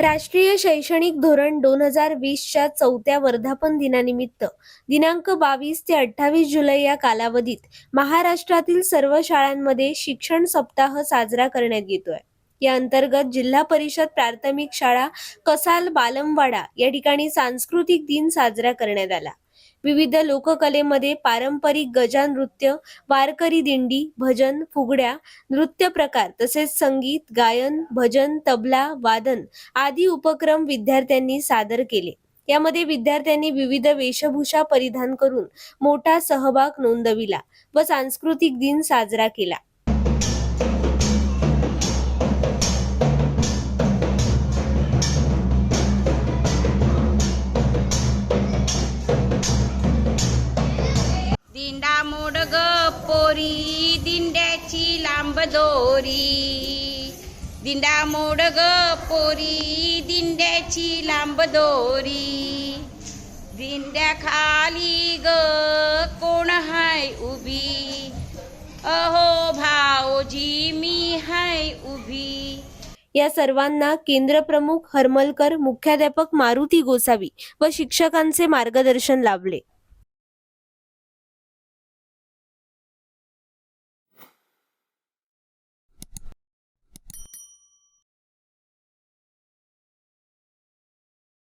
राष्ट्रीय शैक्षणिक धोरण दोन हजार वीसच्या चौथ्या वर्धापन दिनानिमित्त दिनांक बावीस ते अठ्ठावीस जुलै या कालावधीत महाराष्ट्रातील सर्व शाळांमध्ये शिक्षण सप्ताह साजरा करण्यात येतोय. या अंतर्गत जिल्हा परिषद प्राथमिक शाळा कसाल बालमवाडा या ठिकाणी सांस्कृतिक दिन साजरा करण्यात आला. विविध लोककलेमध्ये पारंपरिक गजानृत्य वारकरी दिंडी भजन फुगड्या नृत्य प्रकार तसेच संगीत गायन भजन तबला वादन आदी उपक्रम विद्यार्थ्यांनी सादर केले. यामध्ये विद्यार्थ्यांनी विविध वेशभूषा परिधान करून मोठा सहभाग नोंदविला व सांस्कृतिक दिन साजरा केला. दिंडा मोड ग पोरी दिंड्याची लांब दोरी. दिंडा मोड ग पोरी दिंड्याची लांब दोरी. दिंड्या खाली ग कोण हाय उभी? अहो भाऊजी मी हाय उभी. या सर्वांना केंद्रप्रमुख हरमलकर मुख्याध्यापक मारुती गोसावी व शिक्षकांचे मार्गदर्शन लाभले.